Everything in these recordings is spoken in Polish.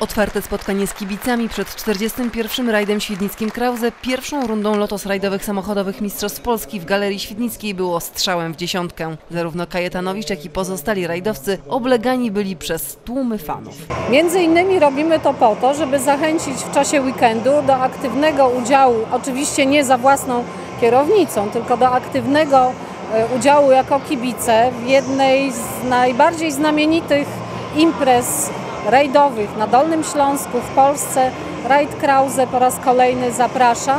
Otwarte spotkanie z kibicami przed 41. rajdem świdnickim Krause, pierwszą rundą lotos rajdowych samochodowych Mistrzostw Polski w Galerii Świdnickiej było strzałem w dziesiątkę. Zarówno Kajetanowicz, jak i pozostali rajdowcy oblegani byli przez tłumy fanów. Między innymi robimy to po to, żeby zachęcić w czasie weekendu do aktywnego udziału, oczywiście nie za własną kierownicą, tylko do aktywnego e, udziału jako kibice w jednej z najbardziej znamienitych imprez rajdowych na Dolnym Śląsku, w Polsce. Rajd Krause po raz kolejny zaprasza,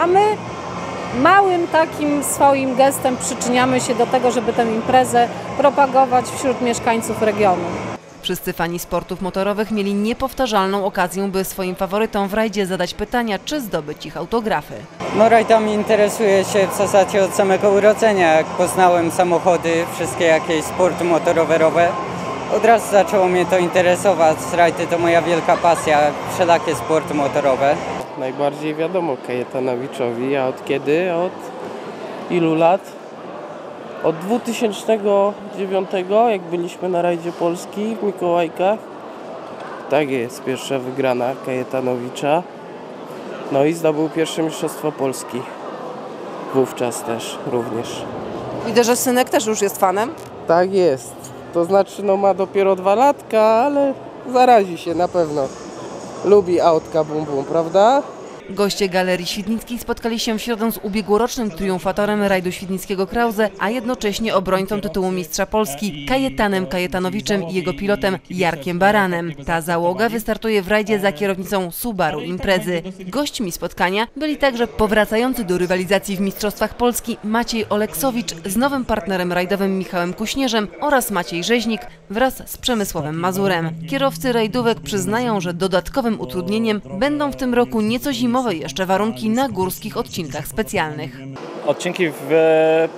a my małym takim swoim gestem przyczyniamy się do tego, żeby tę imprezę propagować wśród mieszkańców regionu. Wszyscy fani sportów motorowych mieli niepowtarzalną okazję, by swoim faworytom w rajdzie zadać pytania, czy zdobyć ich autografy. No rajdami interesuję się w zasadzie od samego urodzenia. Jak poznałem samochody, wszystkie jakieś sporty motorowerowe, od razu zaczęło mnie to interesować. Rajdy to moja wielka pasja, wszelakie sporty motorowe. Najbardziej wiadomo Kajetanowiczowi, a od kiedy? Od ilu lat? Od 2009, jak byliśmy na rajdzie Polski w Mikołajkach. Tak jest, pierwsza wygrana Kajetanowicza. No i zdobył pierwsze Mistrzostwo Polski. Wówczas też również. Widzę, że synek też już jest fanem. Tak jest. To znaczy, no ma dopiero dwa latka, ale zarazi się na pewno. Lubi autka bum bum, prawda? Goście Galerii Świdnickiej spotkali się w środę z ubiegłorocznym triumfatorem rajdu świdnickiego Krause, a jednocześnie obrońcą tytułu mistrza Polski Kajetanem Kajetanowiczem i jego pilotem Jarkiem Baranem. Ta załoga wystartuje w rajdzie za kierownicą Subaru Imprezy. Gośćmi spotkania byli także powracający do rywalizacji w Mistrzostwach Polski Maciej Oleksowicz z nowym partnerem rajdowym Michałem Kuśnierzem oraz Maciej Rzeźnik wraz z Przemysławem Mazurem. Kierowcy rajdówek przyznają, że dodatkowym utrudnieniem będą w tym roku nieco zimowe jeszcze warunki na górskich odcinkach specjalnych. Odcinki w e,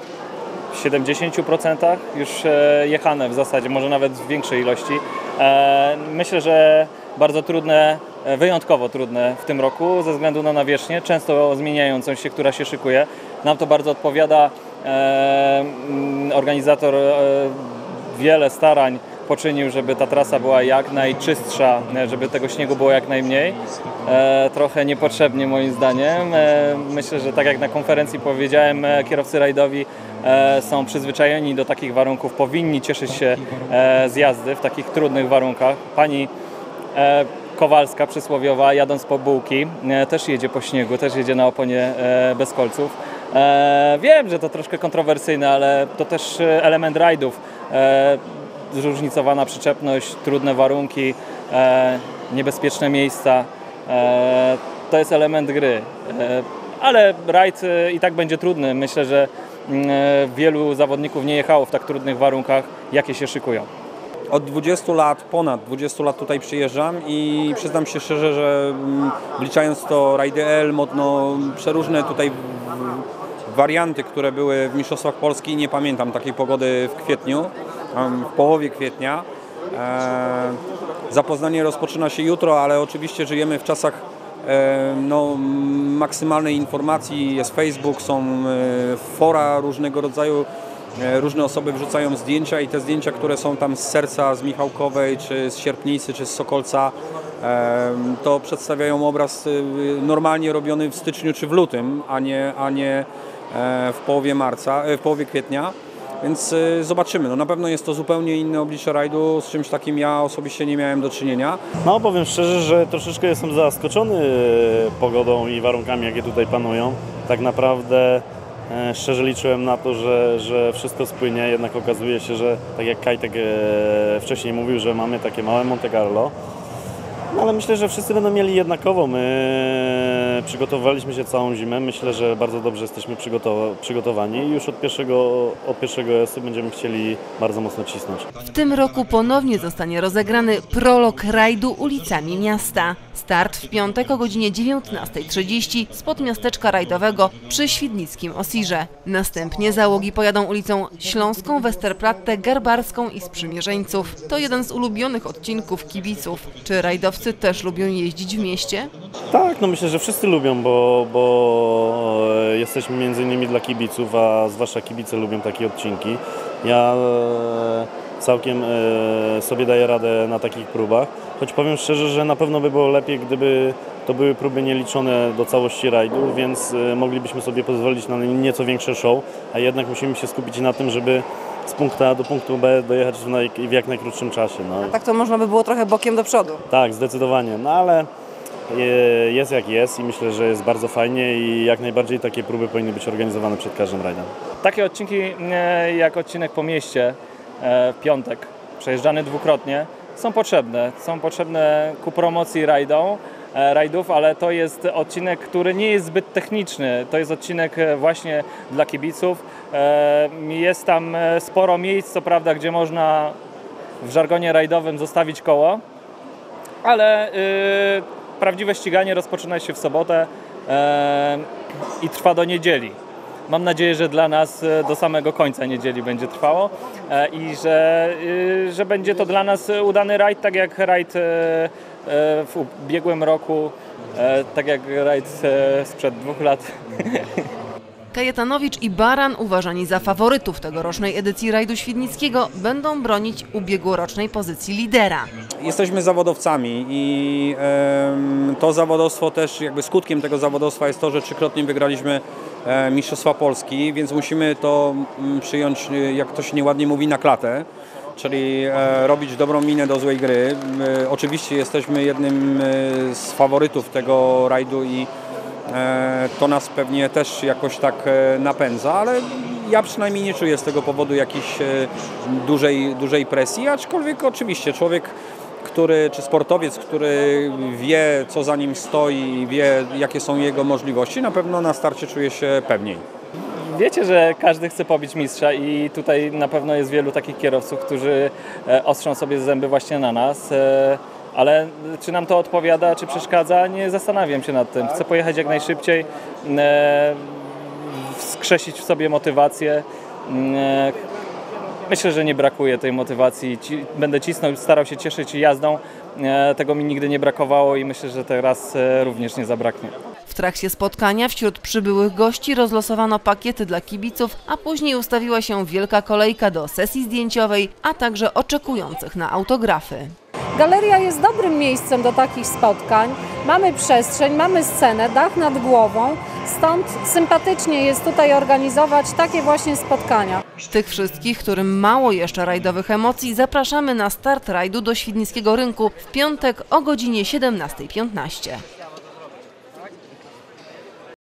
70% już e, jechane w zasadzie, może nawet w większej ilości. E, Myślę, że bardzo trudne, e, wyjątkowo trudne w tym roku ze względu na nawierzchnię, często zmieniającą się, która się szykuje. Nam to bardzo odpowiada. Organizator wiele starań poczynił, żeby ta trasa była jak najczystsza, e, żeby tego śniegu było jak najmniej. E, trochę niepotrzebnie moim zdaniem. E, myślę, że tak jak na konferencji powiedziałem, kierowcy rajdowi są przyzwyczajeni do takich warunków, powinni cieszyć się z jazdy w takich trudnych warunkach. Pani Kowalska przysłowiowa, jadąc po bułki, też jedzie po śniegu, też jedzie na oponie bez kolców. Wiem, że to troszkę kontrowersyjne, ale to też element rajdów. Zróżnicowana przyczepność, trudne warunki, e, niebezpieczne miejsca. E, to jest element gry. E, ale rajd i tak będzie trudny. Myślę, że mm, wielu zawodników nie jechało w tak trudnych warunkach, jakie się szykują. Od 20 lat, ponad 20 lat tutaj przyjeżdżam i przyznam się szczerze, że mm, wliczając to rajdy Elmot, no przeróżne tutaj warianty, które były w Mistrzostwach Polski, nie pamiętam takiej pogody w kwietniu, w połowie kwietnia. E, Zapoznanie rozpoczyna się jutro, ale oczywiście żyjemy w czasach e, no, maksymalnej informacji. Jest Facebook, są e, fora różnego rodzaju. Różne osoby wrzucają zdjęcia i te zdjęcia, które są tam z serca, z Michałkowej, czy z Sierpnicy, czy z Sokolca, to przedstawiają obraz normalnie robiony w styczniu czy w lutym, a nie, a nie w połowie marca, w połowie kwietnia. Więc e, zobaczymy. No, na pewno jest to zupełnie inne oblicze rajdu, z czymś takim ja osobiście nie miałem do czynienia. No powiem szczerze, że troszeczkę jestem zaskoczony e, pogodą i warunkami, jakie tutaj panują. Tak naprawdę e, szczerze liczyłem na to, że, że wszystko spłynie, jednak okazuje się, że tak jak Kajtek e, wcześniej mówił, że mamy takie małe Monte Carlo. Ale myślę, że wszyscy będą mieli jednakowo. My przygotowaliśmy się całą zimę. Myślę, że bardzo dobrze jesteśmy przygotowa- przygotowani już od pierwszego, od pierwszego ES-u będziemy chcieli bardzo mocno cisnąć. W tym roku ponownie zostanie rozegrany prolog rajdu ulicami miasta. Start w piątek o godzinie 19.30 spod miasteczka rajdowego przy Świdnickim Osirze. Następnie załogi pojadą ulicą Śląską, Westerplatte, Garbarską i Sprzymierzeńców. To jeden z ulubionych odcinków kibiców. Czy rajdowcy też lubią jeździć w mieście? Tak, no myślę, że wszyscy lubią, bo, bo e, jesteśmy między innymi dla kibiców, a zwłaszcza kibice lubią takie odcinki. Ja e, całkiem e, sobie daje radę na takich próbach. Choć powiem szczerze, że na pewno by było lepiej, gdyby to były próby nieliczone do całości rajdu, więc moglibyśmy sobie pozwolić na nieco większe show, a jednak musimy się skupić na tym, żeby z punktu A do punktu B dojechać w, naj, w jak najkrótszym czasie. No. Tak to można by było trochę bokiem do przodu. Tak, zdecydowanie, no ale e, jest jak jest i myślę, że jest bardzo fajnie i jak najbardziej takie próby powinny być organizowane przed każdym rajdem. Takie odcinki e, jak odcinek po mieście e, w piątek, przejeżdżany dwukrotnie, są potrzebne. Są potrzebne ku promocji rajdą, rajdów, ale to jest odcinek, który nie jest zbyt techniczny. To jest odcinek e, właśnie dla kibiców. E, Jest tam e, sporo miejsc, co prawda, gdzie można w żargonie rajdowym zostawić koło, ale prawdziwe ściganie rozpoczyna się w sobotę e, i trwa do niedzieli. Mam nadzieję, że dla nas e, do samego końca niedzieli będzie trwało e, i że, że będzie to dla nas udany rajd, tak jak rajd e, e, w ubiegłym roku, e, tak jak rajd e, sprzed dwóch lat. Kajetanowicz i Baran, uważani za faworytów tegorocznej edycji rajdu świdnickiego, będą bronić ubiegłorocznej pozycji lidera. Jesteśmy zawodowcami i to zawodowstwo też, jakby skutkiem tego zawodowstwa jest to, że trzykrotnie wygraliśmy e, Mistrzostwa Polski, więc musimy to mm, przyjąć, e, jak to się nieładnie mówi, na klatę. Czyli e, robić dobrą minę do złej gry. Oczywiście jesteśmy jednym e, z faworytów tego rajdu i e, to nas pewnie też jakoś tak napędza, ale ja przynajmniej nie czuję z tego powodu jakiejś dużej, dużej presji, aczkolwiek oczywiście człowiek, który, czy sportowiec, który wie co za nim stoi wie jakie są jego możliwości, na pewno na starcie czuje się pewniej. Wiecie, że każdy chce pobić mistrza i tutaj na pewno jest wielu takich kierowców, którzy e, ostrzą sobie zęby właśnie na nas. e, Ale czy nam to odpowiada, czy przeszkadza, nie zastanawiam się nad tym. Chcę pojechać jak najszybciej, e, wskrzesić w sobie motywację. Myślę, że nie brakuje tej motywacji. Będę cisnął, starał się cieszyć jazdą. Tego mi nigdy nie brakowało i myślę, że teraz również nie zabraknie. W trakcie spotkania wśród przybyłych gości rozlosowano pakiety dla kibiców, a później ustawiła się wielka kolejka do sesji zdjęciowej, a także oczekujących na autografy. Galeria jest dobrym miejscem do takich spotkań. Mamy przestrzeń, mamy scenę, dach nad głową, stąd sympatycznie jest tutaj organizować takie właśnie spotkania. Tych wszystkich, którym mało jeszcze rajdowych emocji, zapraszamy na start rajdu do Świdnickiego Rynku w piątek o godzinie 17.15.